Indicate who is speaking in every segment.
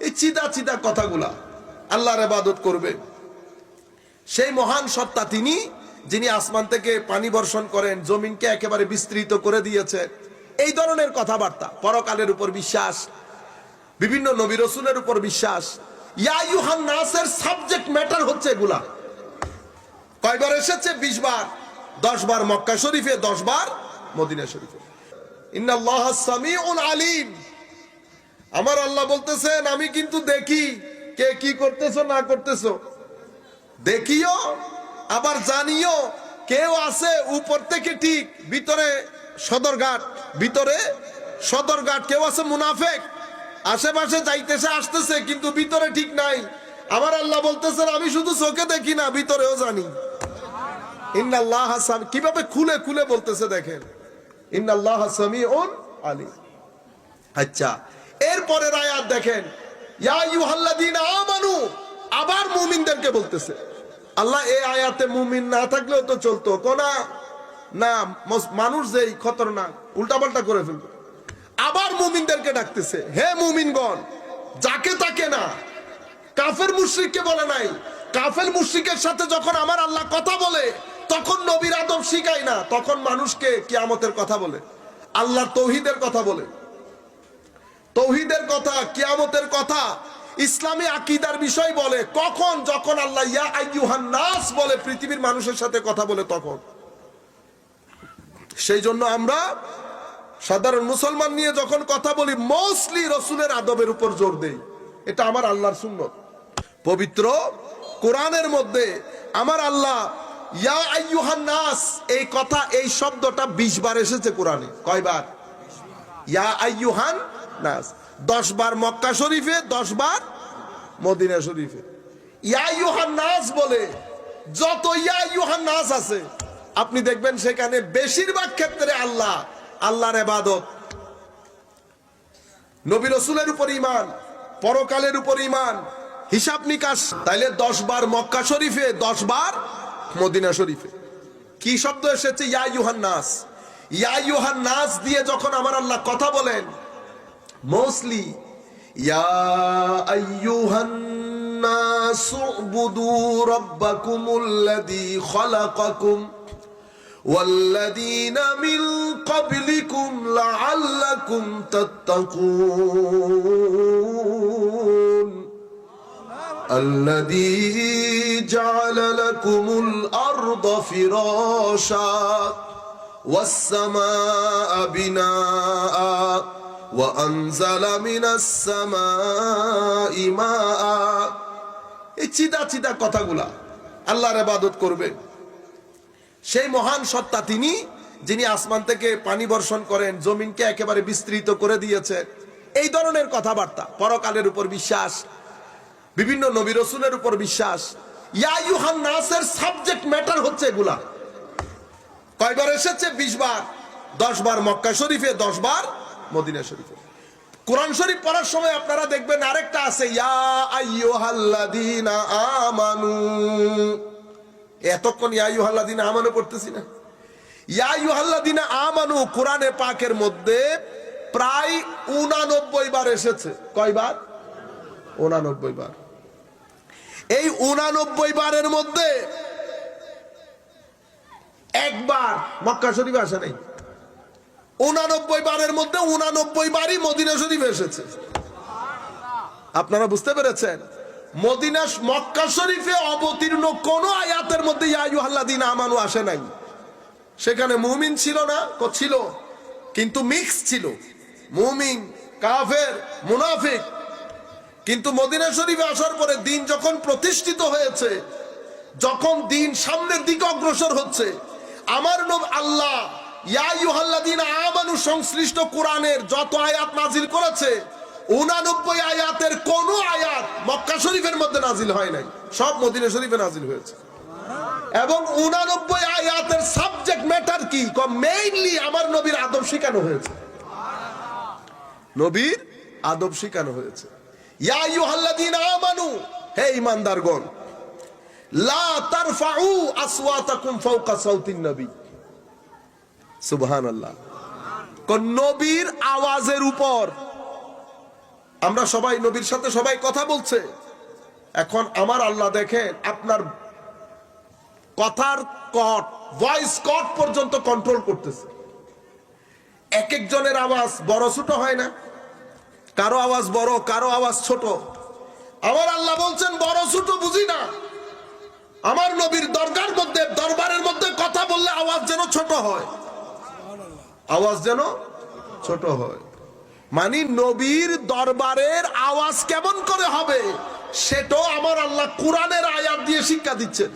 Speaker 1: এই চিদা চিদা কথাগুলা আল্লাহর এবাদত করবে। সেই মহান সত্তা তিনি, যিনি আসমান থেকে পানি বর্ষণ করেন, জমিনকে একেবারে বিস্তৃত করে দিয়েছে। এই ধরনের কথাবার্তা, পরকালের উপর বিশ্বাস, বিভিন্ন নবী রসুলের উপর বিশ্বাস। ইয়াইহান নাসের সাবজেক্ট ম্যাটার হচ্ছে এগুলা। কয়বার এসেছে? বিশ বার। দশ বার মক্কা শরীফে দশ বার মদিনা শরীফে। আলিম। আমার আল্লাহ বলতেছেন, আমি কিন্তু দেখি কে কি করতেছো, না করতেছো। দেখিও, আবার জানিও কেউ আছে উপর থেকে ঠিক, ভিতরে সদরঘাট ভিতরে সদরঘাট। কেউ আছে মুনাফেক, আশেপাশে যাইতেছে, আসতেছে, কিন্তু ভিতরে ঠিক নাই। আমার আল্লাহ বলতেছেন, আমি শুধু চোখে দেখি না, ভিতরেও জানি। ইন্নাল্লাহ কীভাবে খুলে খুলে বলতেছে দেখেন। ইন্নাল্লাহ সামিউন আলী আচ্ছা এরপরের আয়াত দেখেন, ইয়া ইউহাল্লাযীনা আমানু, আবার মুমিনদেরকে বলতেছে। আল্লাহ, এই আয়াতে মুমিন না থাকলেও তো চলতো কোনা না? মানুষ যেই খতরনাক, উল্টাপাল্টা করে ফেলবে। আবার মুমিনদেরকে ডাকতেছে, হে মুমিনগণ, যাকে তাকে না, কাফের মুশরিককে বলে নাই। কাফের মুশরিকের সাথে যখন আমার আল্লাহ কথা বলে তখন নবীর আদব শিখায় না, তখন মানুষকে কিয়ামতের কথা বলে। আল্লাহর তৌহিদের কথা বলে। তৌহিদের কথা, কিয়ামতের কথা ইসলামী আকিদার বিষয় বলে। কখন? যখন আল্লাহ ইয়া নাস বলে, পৃথিবীর মানুষের সাথে কথা বলে তখন। সেই জন্য আমরা সাধারণ মুসলমান নিয়ে যখন কথা বলি, মোস্টলি রসুলের আদবের উপর জোর দেই। এটা আমার আল্লাহর সুন্নত। পবিত্র কোরআনের মধ্যে আমার আল্লাহ এই কথা, এই শব্দটা বিশ বার এসেছে কোরআনে। কয়বার? ইয়া নাস। দশ বার মক্কা শরীফে, দশ বার মদিনা শরীফে। বলে, যত আছে, আপনি দেখবেন সেখানে বেশিরভাগ ক্ষেত্রে আল্লাহ, আল্লাহর এবাদত। নবী রসুলের উপর ইমান পরকালের উপর ইমান হিসাব নিকাশ, তাইলে দশ বার মক্কা শরীফে, দশ বার মদিনা শরীফে কি শব্দ এসেছে ইয়া ইউহান নাস ইয়া ইউহান নাস দিয়ে যখন আমার আল্লাহ কথা বলেন মোস্টলি ইয়া আইয়ুহান নাস উবুদু রাব্বাকুমুল্লাযী খালাকাকুম والذين من قبلكم لعلكم تتقون الذي جعل لكم الأرض فراشا والسماء بناء وأنزل من السماء ماء এই চিদা চিদা কথাগুলা আল্লাহর ইবাদত করবে সেই মহান সত্তা তিনি যিনি আসমান থেকে পানি বর্ষণ করেন জমিনকে একেবারে বিস্তৃত করে দিয়েছে এই ধরনের কথাবার্তা পরকালের উপর বিশ্বাস বিভিন্ন নবী রসুলের উপর বিশ্বাস। ইয়া নাসের সাবজেক্ট ম্যাটার হচ্ছে এগুলা। কয়বার এসেছে? বিশ বার। দশ বার মক্কা শরীফে, দশ বার মদিনা শরীফে। কোরআন শরীফ পড়ার সময় আপনারা দেখবেন আরেকটা আছে, ইয়া আইয়ুহাল্লাযীনা আমানু। এতক্ষণ ইয়াইহাল্লাদিনা আমানু পড়তেছি না। ইয়াইহাল্লাদিনা আমানু কোরআনে পাকের মধ্যে প্রায় উনানব্বই বার এসেছে। কয়বার? উনানব্বই বার। এই উনানব্বই বারের মধ্যে একবার মক্কা শরীফ আসে নাই। উনানব্বই বারের মধ্যে উনানব্বই বারই মদিনা শরীফ এসেছে। আপনারা বুঝতে পেরেছেন? মদিনা মক্কা শরীফে অবতীর্ণ কোন আয়াতের মধ্যে ইয়াইহাল্লাদিন আমানু আসে নাই। সেখানে মুমিন ছিল না ছিল, কিন্তু মিক্স ছিল। মুমিন, কাফের, মুনাফিক কিন্তু মদিনা শরীফে আসার পরে দিন যখন প্রতিষ্ঠিত হয়েছে, যখন দিন সামনের দিকে অগ্রসর হচ্ছে, আমার নব আল্লাহ আমানু, সংশ্লিষ্ট কোরআনের যত আয়াত নাজিল করেছে, উনানব্বই আয়াতের কোন আয়াত মক্কা শরীফের মধ্যে নাজিল হয় নাই। সব মদিনা শরীফে নাজিল হয়েছে। এবং উনানব্বই আয়াতের সাবজেক্ট ম্যাটার কি? মেইনলি আমার নবীর আদব শিখানো হয়েছে। নবীর আদব শিখানো হয়েছে। আমরা সবাই নবীর সাথে সবাই কথা বলছে। এখন আমার আল্লাহ দেখেন, আপনার কথার কট ভয়েস কট পর্যন্ত কন্ট্রোল করতেছে। এক একজনের আওয়াজ বড় ছোট হয় না? কারও আওয়াজ বড়, কারও আওয়াজ ছোট। আমার আল্লাহ বলছেন, বড়, ছোট বুঝি না। আমার নবীর দরগার মধ্যে, দরবারের মধ্যে কথা বললে আওয়াজ যেন ছোট হয়। আওয়াজ যেন ছোট হয়। মানে নবীর দরবারের আওয়াজ কেমন করে হবে, সেটাও আমার আল্লাহ কোরআনের আয়াত দিয়ে শিক্ষা দিচ্ছেন।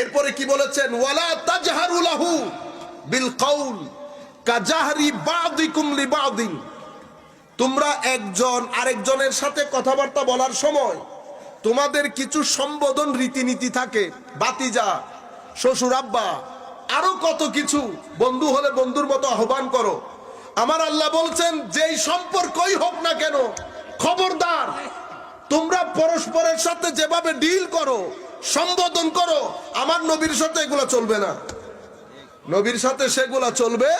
Speaker 1: এরপরে কি বলেছেন? ওয়ালা তাজহারু লাহু বিল কাউল। তোমরা একজন আরেকজনের সাথে কথাবার্তা বলার সময় তোমাদের কিছু সম্বোধন রীতিনীতি থাকে। বাতিজা, শ্বশুর আব্বা, আরও কত কিছু বন্ধু হলে বন্ধুর মতো আহ্বান করো। আমার আল্লাহ বলছেন, যেই সম্পর্কই হোক না কেন, খবরদার, তোমরা পরস্পরের সাথে যেভাবে ডিল করো, সম্বোধন করো, আমার নবীর সাথে এগুলা চলবে না। নবীর সাথে সেগুলা চলবে?